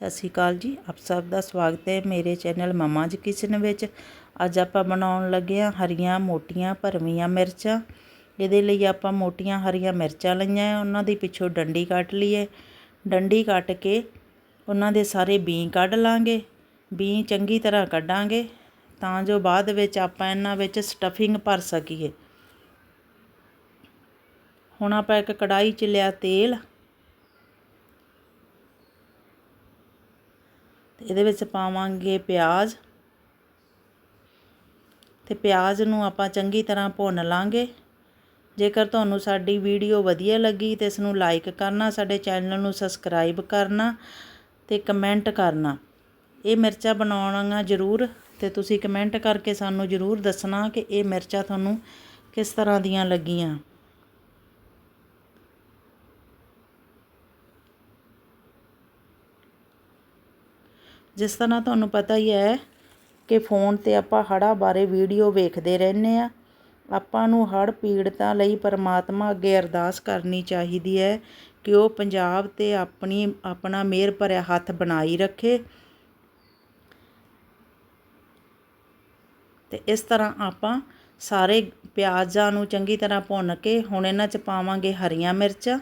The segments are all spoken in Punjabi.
ਸਤਿ ਸ਼੍ਰੀ ਅਕਾਲ ਜੀ, ਆਪ ਸਭ ਦਾ ਸਵਾਗਤ ਹੈ ਮੇਰੇ ਚੈਨਲ ਮਮਾ ਜੀ ਕਿਚਨ ਵਿੱਚ। ਅੱਜ ਆਪਾਂ ਬਣਾਉਣ ਲੱਗੇ ਹਾਂ ਹਰੀਆਂ ਮੋਟੀਆਂ ਭਰਵੀਆਂ ਮਿਰਚਾਂ। ਇਹਦੇ ਲਈ ਆਪਾਂ ਮੋਟੀਆਂ ਹਰੀਆਂ ਮਿਰਚਾਂ ਲਈਆਂ ਉਹਨਾਂ ਦੀ ਪਿੱਛੋਂ ਡੰਡੀ ਕੱਟ ਲਈਏ ਡੰਡੀ ਕੱਟ ਕੇ ਉਹਨਾਂ ਦੇ ਸਾਰੇ ਬੀਂ ਕੱਢ ਲਾਂਗੇ, ਬੀਂ ਚੰਗੀ ਤਰ੍ਹਾਂ ਕੱਢਾਂਗੇ ਤਾਂ ਜੋ ਬਾਅਦ ਵਿੱਚ ਆਪਾਂ ਇਹਨਾਂ ਵਿੱਚ ਸਟਫਿੰਗ ਭਰ ਸਕੀਏ। ਹੁਣ ਆਪਾਂ ਇੱਕ ਕੜਾਈ 'ਚ ਲਿਆ ਤੇਲ ਤੇ ਇਹਦੇ ਵਿੱਚ ਪਾਵਾਂਗੇ ਪਿਆਜ਼। ਤੇ ਪਿਆਜ਼ ਨੂੰ ਆਪਾਂ ਚੰਗੀ ਤਰ੍ਹਾਂ ਭੁੰਨ ਲਾਂਗੇ। ਜੇਕਰ ਤੁਹਾਨੂੰ ਸਾਡੀ ਵੀਡੀਓ ਵਧੀਆ ਲੱਗੀ ਤੇ ਇਸ ਨੂੰ ਲਾਈਕ ਕਰਨਾ, ਸਾਡੇ ਚੈਨਲ ਨੂੰ ਸਬਸਕ੍ਰਾਈਬ ਕਰਨਾ ਤੇ ਕਮੈਂਟ ਕਰਨਾ। ਇਹ ਮਿਰਚਾਂ ਬਣਾਉਣੀਆਂ ਜ਼ਰੂਰ ਤੇ ਤੁਸੀਂ ਕਮੈਂਟ ਕਰਕੇ ਸਾਨੂੰ ਜ਼ਰੂਰ ਦੱਸਣਾ ਕਿ ਇਹ ਮਿਰਚਾਂ ਤੁਹਾਨੂੰ ਕਿਸ ਤਰ੍ਹਾਂ ਦੀਆਂ ਲੱਗੀਆਂ। ਜਿਸ ਤਰ੍ਹਾਂ ਤੁਹਾਨੂੰ ਪਤਾ ਹੀ ਹੈ ਕਿ ਫੋਨ 'ਤੇ ਆਪਾਂ ਹੜ੍ਹਾਂ ਬਾਰੇ ਵੀਡੀਓ ਵੇਖਦੇ ਰਹਿੰਦੇ ਹਾਂ। ਆਪਾਂ ਨੂੰ ਹੜ੍ਹ ਪੀੜਤਾਂ ਲਈ ਪਰਮਾਤਮਾ ਅੱਗੇ ਅਰਦਾਸ ਕਰਨੀ ਚਾਹੀਦੀ ਹੈ ਕਿ ਉਹ ਪੰਜਾਬ 'ਤੇ ਆਪਣੀ, ਆਪਣਾ ਮਿਹਰ ਭਰਿਆ ਹੱਥ ਬਣਾਈ ਰੱਖੇ। ਤੇ ਇਸ ਤਰ੍ਹਾਂ ਆਪਾਂ ਸਾਰੇ ਪਿਆਜ਼ਾਂ ਨੂੰ ਚੰਗੀ ਤਰ੍ਹਾਂ ਭੁੰਨ ਕੇ ਹੁਣ ਇਹਨਾਂ 'ਚ ਪਾਵਾਂਗੇ ਹਰੀਆਂ ਮਿਰਚਾਂ।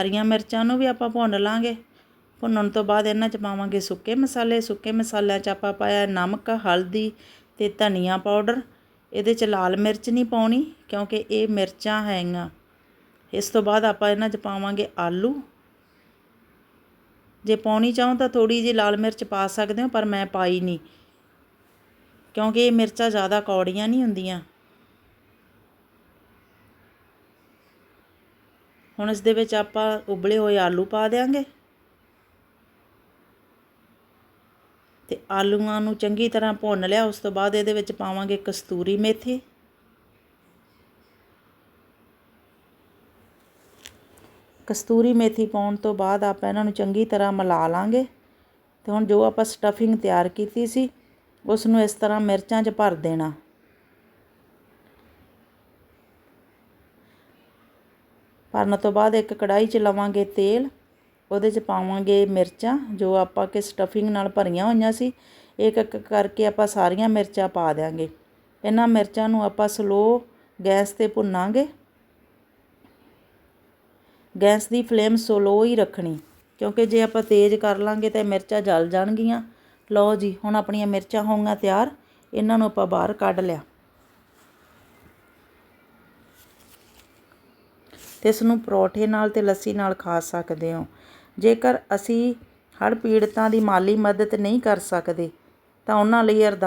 ਹਰੀਆਂ ਮਿਰਚਾਂ ਨੂੰ ਵੀ ਆਪਾਂ ਭੁੰਨ ਲਾਂਗੇ। ਭੁੰਨਣ ਤੋਂ ਬਾਅਦ ਇਹਨਾਂ 'ਚ ਪਾਵਾਂਗੇ ਸੁੱਕੇ ਮਸਾਲੇ। ਸੁੱਕੇ ਮਸਾਲਿਆਂ 'ਚ ਆਪਾਂ ਪਾਇਆ ਨਮਕ, ਹਲਦੀ ਤੇ ਧਨੀਆ ਪਾਊਡਰ। ਇਹਦੇ 'ਚ ਲਾਲ ਮਿਰਚ ਨਹੀਂ ਪਾਉਣੀ ਕਿਉਂਕਿ ਇਹ ਮਿਰਚਾਂ ਹੈਗੀਆਂ। ਇਸ ਤੋਂ ਬਾਅਦ ਆਪਾਂ ਇਹਨਾਂ 'ਚ ਪਾਵਾਂਗੇ ਆਲੂ। ਜੇ ਪਾਉਣੀ ਚਾਹੋ ਤਾਂ ਥੋੜੀ ਜਿਹੀ ਲਾਲ ਮਿਰਚ ਪਾ ਸਕਦੇ ਹੋ, ਪਰ ਮੈਂ ਪਾਈ ਨਹੀਂ। ਕਿਉਂਕਿ ਇਹ ਮਿਰਚਾਂ ਜ਼ਿਆਦਾ ਕੌੜੀਆਂ ਨਹੀਂ ਹੁੰਦੀਆਂ। ਹੁਣ ਇਸ ਦੇ ਵਿੱਚ ਆਪਾਂ ਉਬਲੇ ਹੋਏ ਆਲੂ ਪਾ ਦੇਾਂਗੇ ਤੇ ਆਲੂਆਂ ਨੂੰ ਚੰਗੀ ਤਰ੍ਹਾਂ ਭੁੰਨ ਲਿਆ, ਉਸ ਤੋਂ ਬਾਅਦ ਇਹਦੇ ਵਿੱਚ ਪਾਵਾਂਗੇ ਕਸਤੂਰੀ ਮੇਥੀ। ਕਸਤੂਰੀ ਮੇਥੀ ਪਾਉਣ ਤੋਂ ਬਾਅਦ ਆਪਾਂ ਇਹਨਾਂ ਨੂੰ ਚੰਗੀ ਤਰ੍ਹਾਂ ਮਿਲਾ ਲਾਂਗੇ। ਤੇ ਹੁਣ ਜੋ ਆਪਾਂ ਸਟਫਿੰਗ ਤਿਆਰ ਕੀਤੀ ਸੀ ਉਸ ਨੂੰ ਇਸ ਤਰ੍ਹਾਂ ਮਿਰਚਾਂ 'ਚ ਭਰ ਦੇਣਾ। ਭਰਨ ਤੋਂ ਬਾਅਦ ਇੱਕ ਕੜਾਹੀ 'ਚ ਲਵਾਂਗੇ ਤੇਲ, ਉਹਦੇ 'ਚ ਪਾਵਾਂਗੇ ਮਿਰਚਾਂ, ਜੋ ਆਪਾਂ ਕਿ ਸਟਫਿੰਗ ਨਾਲ ਭਰੀਆਂ ਹੋਈਆਂ ਸੀ, ਇੱਕ ਇੱਕ ਕਰਕੇ ਆਪਾਂ ਸਾਰੀਆਂ ਮਿਰਚਾਂ ਪਾ ਦਿਆਂਗੇ। ਇਹਨਾਂ ਮਿਰਚਾਂ ਨੂੰ ਆਪਾਂ ਸਲੋ ਗੈਸ ਤੇ ਭੁੰਨਾਂਗੇ। ਗੈਸ ਦੀ ਫਲੇਮ ਸਲੋ ਹੀ ਰੱਖਣੀ, ਕਿਉਂਕਿ ਜੇ ਆਪਾਂ ਤੇਜ਼ ਕਰ ਲਾਂਗੇ ਤਾਂ ਮਿਰਚਾਂ ਜਲ ਜਾਣਗੀਆਂ। ਲਓ ਜੀ, ਹੁਣ ਆਪਣੀਆਂ ਮਿਰਚਾਂ ਹੋਣਗੀਆਂ ਤਿਆਰ, ਇਹਨਾਂ ਨੂੰ ਆਪਾਂ ਬਾਹਰ ਕੱਢ ਲਿਆ। ਅਤੇ ਇਸ ਨੂੰ ਪਰੌਂਠੇ ਨਾਲ ਅਤੇ ਲੱਸੀ ਨਾਲ ਖਾ ਸਕਦੇ ਹੋ। ਜੇਕਰ ਅਸੀਂ ਹੜ੍ਹ ਪੀੜਤਾਂ ਦੀ ਮਾਲੀ ਮਦਦ ਨਹੀਂ ਕਰ ਸਕਦੇ, ਤਾਂ ਉਹਨਾਂ ਲਈ ਅਰਦਾਸ